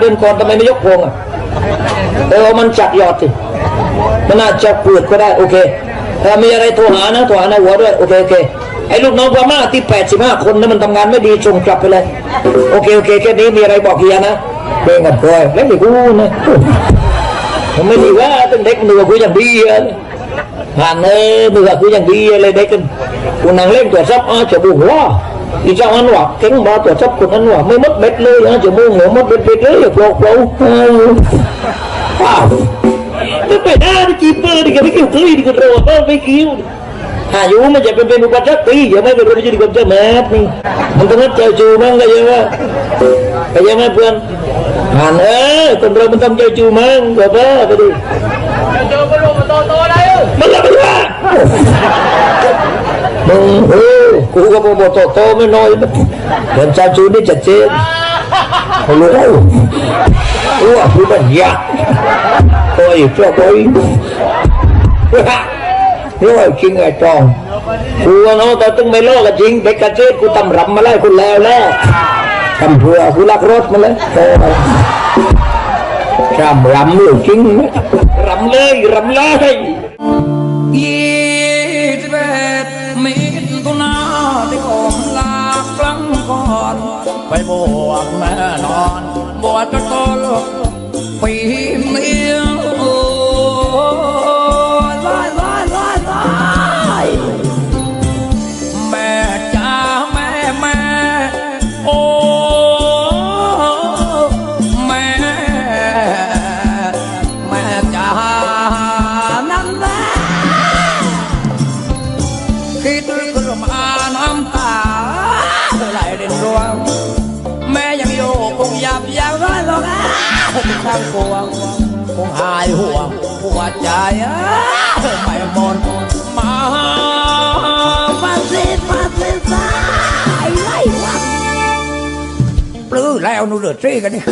เดือนก่อนทำไมไม่ยกพวงอะเออมันจัดยอดสิมันน่าจะเปลือกก็ได้โอเคถ้ามีอะไรโทรหานะโทรหาในหัวด้วยโอเคโอเคไอ้ลูกน้องพม่าที่แปดสิบห้าคนนั้นมันทำงานไม่ดีส่งกลับไปเลย โอเคโอเคแค่นี้มีอะไรบอกเฮียนะเบ่งกันพอยแล้วไม่กูนะผมไม่ดีว่าเป็นเด็กหนูกูอย่างดีอะห่างเอ้มือกูยังดีเลยเด็กกันกูนั่งเล่นตัวซับอ้าจะบุหัว อีเจ้าอันว่าเก่งมาตัวซับคนอันว่าไม่มดเบ็ดเลยนะจะมุ่งหัวมดเบ็ดเบ็ดเลยอย่าโปร่งโปร่งว้าวไม่ไปได้จีเปอร์ดิกันไม่เกี่ยวกับดิกันเราไม่เกี่ยวหาอยู่มันจะเป็นเป็นอุปสรรคตีอย่าไม่เป็นรู้ไม่ใช่ดิกันเจ้าแม่นี่มันต้องเจอจูมั้งก็ยังว่าก็ยังไม่เพื่อนห่างเอ้คนเรามันต้องเจอจูมั้งก็บ้าไปดิมันละไม่ว่า มึงเออกูก็บอกโตโตไม่น้อยเดินชาจูนี่จัดเจนเขารู้รู้ว่าผู้บัญญัติโอ้ยเจ้าโอ้ยรู้ว่าจริงไอ้จองกูเนาะแต่ตึงไม่โลกจริงเด็กกระเจิดกูตำรำมาแล้วกูแล้วแล้วทำเพื่อกูลักรถมาแล้วจำรำเลยจริงรำเลยรำเลย ไปบวชแม่นอน บวชก็ตลกปี คงหยาบยั้งร้อยบอกอ้าช่างกลัวคงหายห่วงหัวใจไม่หมดมาฟาสิฟาสิสายไล่วังปลื้อแล้วนู่นเดือดซี่กันนี่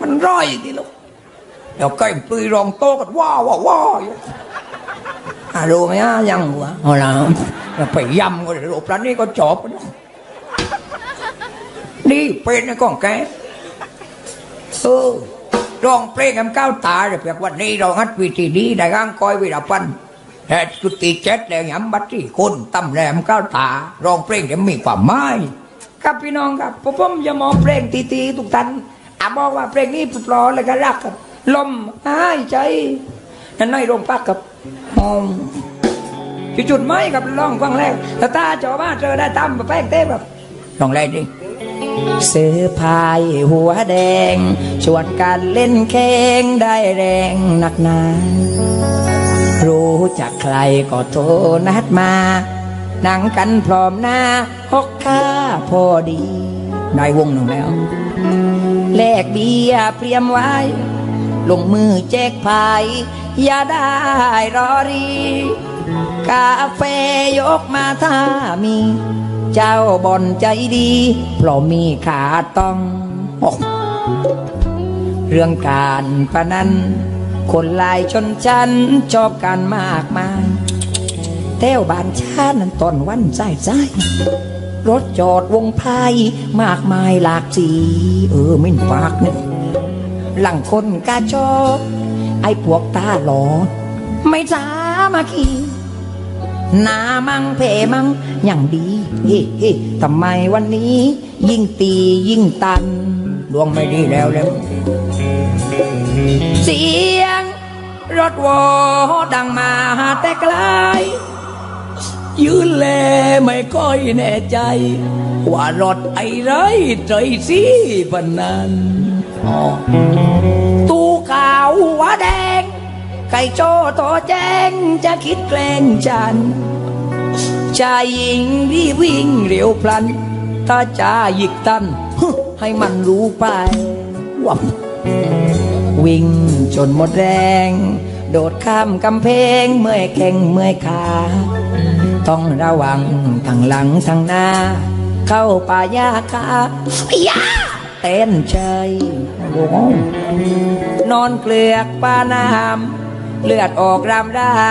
มันร้อยดีลูกเดี๋ยวก็ปลื้อรองโตกันว้าวว้าวอะรู้ไหมอะยังหัวเอาลไปยำกันหรูปร้านนี่ก็จบไป dâm rồi lục đánh đi có chộp đó. đi bên nó còn cái ừ ร้องเพลงกันก้าวตาเลยเพียงวันนี้เราฮัดวิธีนี้ได้ก้างคอยวิรพันธ์แต่กุฏิเจ็ดแล้วย้ำบัตรที่คนตั้มแรมก้าวตาร้องเพลงเดี๋ยวมีความหมายครับพี่น้องครับผมผมจะมองเพลงตีตีๆทุกท่านอะบอกว่าเพลงนี้ปลอแล้วก็รักครับลมหายใจนั่นในโรงพักครับมองจุดจุดไม้กับลองฟังแรกแต่ตาจอบ้าเจอได้ตามแบบแป้งเต้แบบลองแรกดิ เสื้อพายหัวแดง ชวนกันเล่นแข่งได้แรงหนักหนา รู้จักใครก็โทรนัดมา นั่งกันพร้อมหน้าหกข้าพอดีได้วงหนึ่งแล้ว แลกเบียเตรียมไว้ ลงมือแจกพาย อย่าได้รอรี กาแฟยกมาถ้ามี เจ้าบ่อนใจดีเพราะมีขาต้องอเรื่องการพนันคนลายชนชั้นชอบกันมากมายแถวบ้านชานั้นตอนวันใจใจรถจอดวงพายมากมายหลากสี เออไม่นปากเนี่ยหลังคนกาชอไอ้พวกตาหลอ ไม่จ้ามาขี่ นามังเพมังอย่างดีเฮ้เฮ้ทำไมวันนี้ ยิ่งตียิ่งตัน ดวงไม่ดีแล้วแล้ว เสียง รถวอดังมาแต่ไกลยืนแลไม่ค่อยแน่ใจ ว่ารถไอ้ไรใจสิปนนั้นอ๋อตู้ขาวหัวแดง ไก่โจโตแจ้งจะคิดแกล้งฉันชายหญิงรีบวิ่งเร็วพลัน ถ้าจะหยิกตัน ให้มันรู้ไปวับวิ่งจนหมดแรง โดดข้ามกำแพงเมื่อยแข้งเมื่อยขา ต้องระวังทางหลังทางหน้า เข้าป่ายาคายาเต้นเฉยนอนเกลือกปาน้ำ เลือดออกรามด้า